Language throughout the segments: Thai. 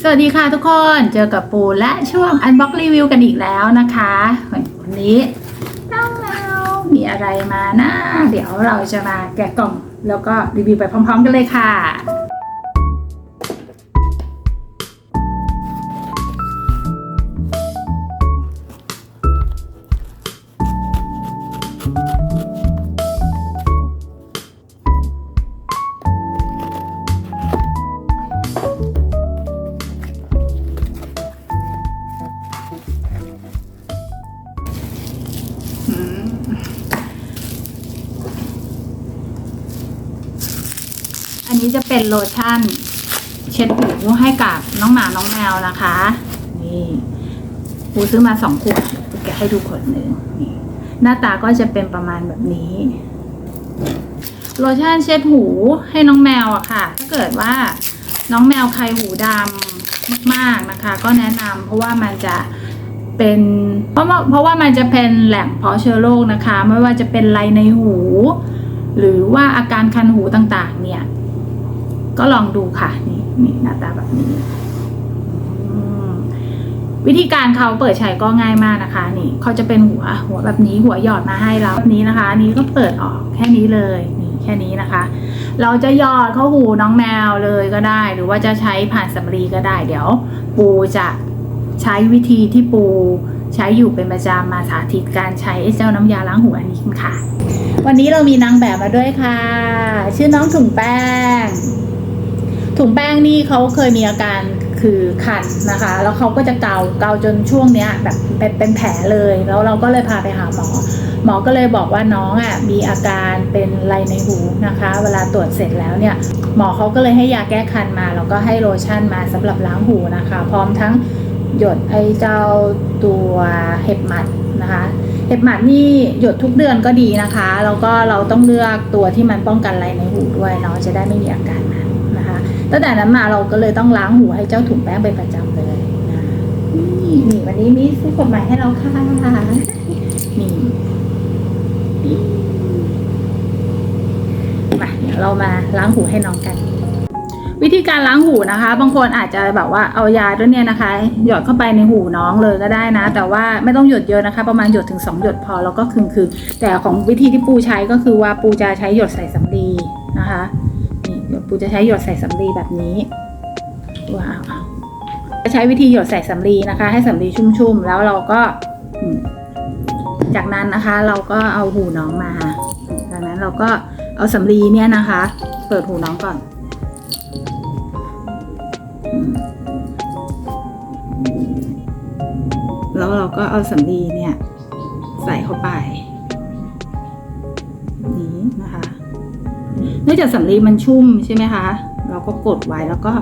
สวัสดีค่ะทุกคนเจอกับปูและช่วง Unbox Review กันอีกแล้วนะคะวันนี้น้องแมวมีอะไรมานะ เดี๋ยวเราจะมาแกะกล่อง แล้วก็รีวิวไปพร้อม ๆ กันเลยค่ะ อันนี้จะเป็นโลชั่น เช็ดหูให้กับน้องหมาน้องแมวนะคะ นี่ปูซื้อมาสองขวดแกะให้ดูขวดหนึ่งนี่หน้าตาก็จะเป็นประมาณแบบนี้โลชั่นเช็ดหูให้น้องแมวอะค่ะ ถ้าเกิดว่าน้องแมวใครหูดำมากๆนะคะ ก็แนะนำเพราะว่ามันจะเป็นเพราะว่าเพราะว่ามันจะเป็นแหล่งเพาะเชื้อโรคนะคะ ไม่ว่าจะเป็นไรในหู หรือว่าอาการคันหูต่างๆ เนี่ย ก็ลองดูค่ะ นี่นี่หน้าตาแบบนี้ วิธีการเขาเปิดใช้ก็ง่ายมากนะคะ นี่เขาจะเป็นหัวหัวแบบนี้หัวหยอดมาให้เราแบบนี้นะคะ นี้ก็เปิดออกแค่นี้เลยนี่แค่นี้นะคะ เราจะหยอดเข้าหูน้องแมวเลยก็ได้ หรือว่าจะใช้ผ่านสำลีก็ได้ เดี๋ยว ปูจะใช้วิธีที่ปูใช้อยู่เป็นประจำมาสาธิตการใช้เจ้าน้ำยาล้างหูอันนี้ค่ะ วันนี้เรามีนางแบบมาด้วยค่ะ ชื่อน้องถุงแป้ง ถุงแป้งนี่เขาเคยมีอาการคือคันนะคะ แล้วเขาก็จะเกาเกาจนช่วงเนี้ยแบบเป็นเป็นแผลเลย แล้วเราก็เลยพาไปหาหมอ หมอก็เลยบอกว่าน้องอะมีอาการเป็นไรในหูนะคะ เวลาตรวจเสร็จแล้วเนี่ย หมอเขาก็เลยให้ยาแก้คันมา แล้วก็ให้โลชั่นมาสำหรับล้างหูนะคะ พร้อมทั้งหยดไอ้เจ้าตัวเห็บหมัดนะคะเห็บหมัดนี่หยดทุกเดือนก็ดีนะคะ แล้วก็เราต้องเลือกตัวที่มันป้องกันไรในหูด้วยเนาะจะได้ไม่มีอาการนั้นนะคะ ตั้งแต่นั้นมาเราก็เลยต้องล้างหูให้เจ้าถุงแป้งเป็นประจำเลยนะนี่นี่วันนี้มีซื้อกฎหมายให้เราค่ะนี่มาเดี๋ยวเรามาล้างหูให้น้องกัน วิธีการล้างหูนะคะ บางคนอาจจะแบบว่าเอายาด้วยเนี่ยนะคะ หยดเข้าไปในหูน้องเลยก็ได้นะ แต่ว่าไม่ต้องหยดเยอะนะคะ ประมาณหยดถึง 2 หยดพอแล้วก็คึงคึงๆแต่ของวิธีที่ปูใช้ก็คือว่าปูจะใช้หยดใส่สำลีนะคะ ปูจะใช้หยดใส่สำลีแบบนี้ว้าวจะใช้วิธีหยดใส่สำลีนะคะ ให้สำลีชุ่มๆ แล้วเราก็จากนั้นนะคะ เราก็เอาหูน้องมาจากนั้นเราก็เอาสำลีเนี่ยนะคะ เปิดหูน้องก่อนแล้วเราก็เอาสำลีเนี่ย ใส่เข้าไป นื่องจากสำลีมันชุ่มใช่ไหมคะ เราก็กดไว้แล้วก็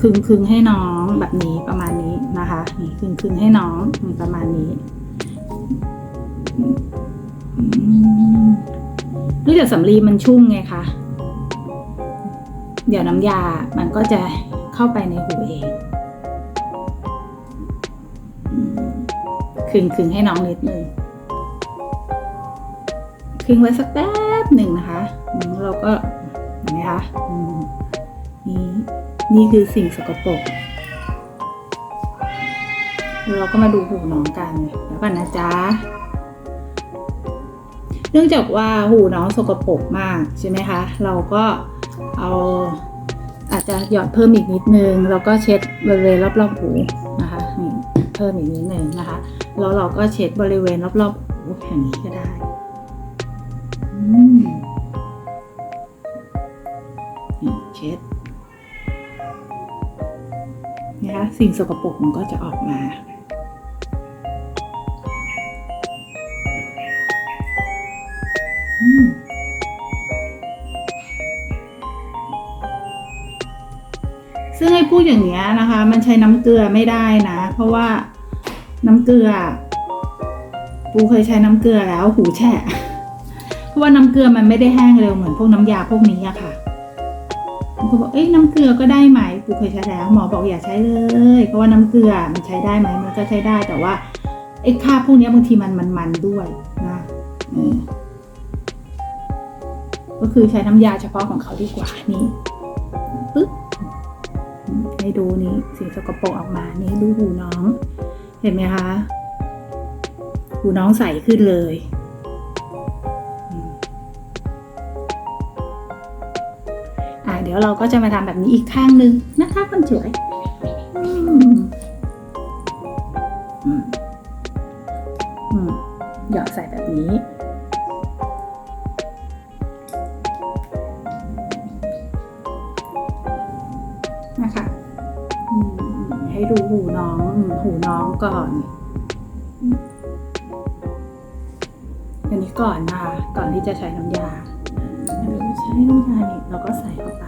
คึงคึงให้น้องแบบนี้ประมาณนี้นะคะนี่คึงคึงให้น้องประมาณนี้เนื่องจากสำลีมันชุ่มไงคะเดี๋ยวน้ำยา มันก็จะเข้าไปในหูเองคึงคึงให้น้องนิดนึงคึงไว้สักแป๊บหนึ่งนะคะ เราก็เไหมคะนี่นี่คือสิ่งสกปรกเราก็มาดูหูน้องกันแล้วกันนะจ๊ะเนื่องจากว่าหูน้องสกปรกมากใช่ไหมคะ เราก็เอาอาจจะหยอดเพิ่มอีกนิดนึง แล้วก็เช็ดบริเวณรอบๆหูนะคะนี่เพิ่มอีกนิดนึงนะคะ แล้วเราก็เช็ดบริเวณรอบๆหูอย่างนี้ก็ได้ นี่เช็ดนะคะสิ่งสกปรกมันก็จะออกมาซึ่งให้พูดอย่างเนี้ยนะคะ มันใช้น้ำเกลือไม่ได้นะ เพราะว่าน้ำเกลือ ปูเคยใช้น้ำเกลือแล้วหูแฉะเพราะว่าน้ำเกลือมันไม่ได้แห้งเร็วเหมือนพวกน้ำยาพวกนี้อะค่ะางคนบอกเอ้ยน้ำเกลือก็ได้ไหมปูเคยใช้แล้วหมอบอกอย่าใช้เลย เพราะว่าน้ำเกลือมันใช้ได้ไหมมันก็ใช้ได้แต่ว่าไอ้คราพวกนี้บางทีมันมันๆด้วยนะเออก็คือใช้น้ำยาเฉพาะของเขาดีกว่านี่ปึ๊บให้ดูนี่สิ่งสกปรกออกมานี่ดูหูน้อง เห็นไหมคะหูน้องใสขึ้นเลย ดี๋ยวเราก็จะมาทำแบบนี้อีกข้างหนึ่งนะคะคนสวยอืมอืมอืมหยอดใส่แบบนี้ นะคะให้ดูหูน้อง หูน้องก่อนอันนี้ก่อนนะคะ ก่อนที่จะใช้น้ำยา ใช้น้ำยานี่เราก็ใส่เข้าไป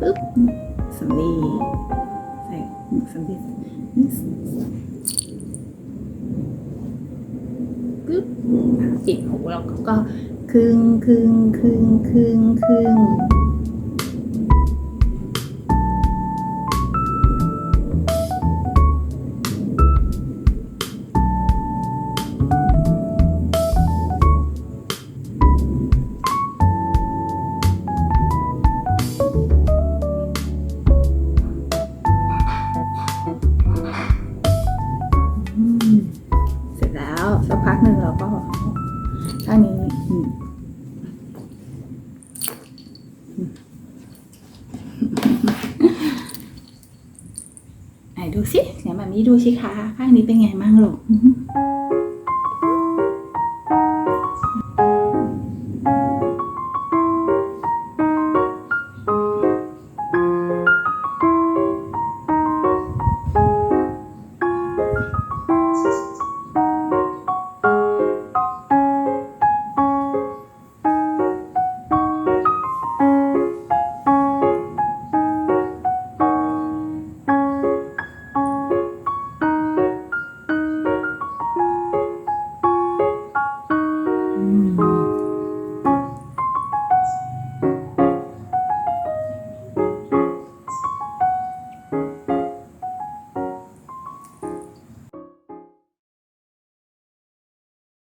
ปึ๊บสำลีใส่สำลีปึ๊บปิดหูแล้วก็ครึ่งครึ่งครึ่งครึ่งครึ่ง ไหนดูสิไหนมามีดูสิคะข้างนี้เป็นไงบ้างลูก Mm.